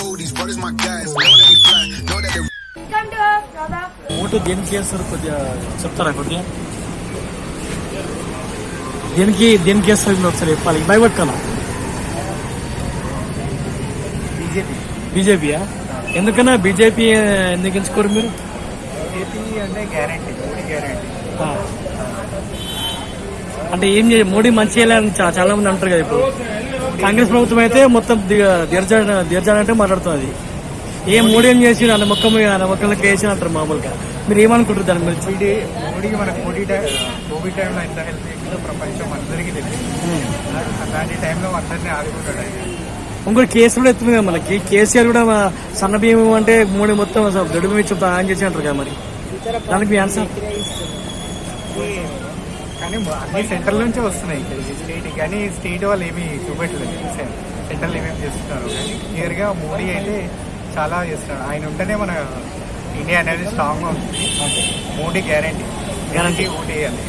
Oh, these brothers my guys. Know that we fly. Know that they welcome to Pratap vote దేనికి చేస్తారు కొద్దిగా చెప్తారా కొద్దిగా? దేనికి దేనికి చేస్తారు మీరు ఒకసారి చెప్పాలి. భయపడకాల బీజేపీ. బీజేపీయా? ఎందుకన్నా బీజేపీ ఎందుకు ఎంచుకోరు మీరు? బీజేపీ అంటే గ్యారంటీ గ్యారంటీ. అంటే ఏం చేయ మోడీ మంచి చేయాలని చాలా మంది అంటారు కదా ఇప్పుడు. కాంగ్రెస్ ప్రభుత్వం అయితే మొత్తం దీర్జా దీర్జాలంటే మాట్లాడుతుంది ఏ మోడీ ఏం చేసి అన్న మొక్క అన్న మొక్కలకి వేసి అంటారు మామూలుగా. మీరు ఏమనుకుంటారు దాని గురించి? మోడీ మన కోవిడ్ టై- కోవిడ్ టైంలో ఎంత హెల్ప్ చేసిందో ప్రపంచం అందరికీ తెలియదు. అలాంటి టైంలో అందరినీ ఆదుకుంటాడు ఇంకోటి కేసులు కూడా ఎత్తుంది కదా మనకి. కేసీఆర్ కూడా సన్న బియ్యం అంటే మోడీ మొత్తం దొడ్డు బియ్యం చెప్తా ఆయన చేసి అంటారు కదా మరి. దానికి మీ ఆన్సర్ కానీ అన్ని సెంట్రల్ నుంచే వస్తున్నాయి. స్టేట్ కానీ స్టేట్ వాళ్ళు ఏమీ చూపెట్టలేదు. సెంట్రల్ ఏమేమి చేస్తున్నారు కానీ క్లియర్గా మోడీ అయితే చాలా చేస్తున్నాడు. ఆయన ఉంటేనే మన ఇండియా అనేది స్ట్రాంగ్గా ఉంటుంది. మోడీ గ్యారంటీ గ్యారంటీ ఓటీ అని.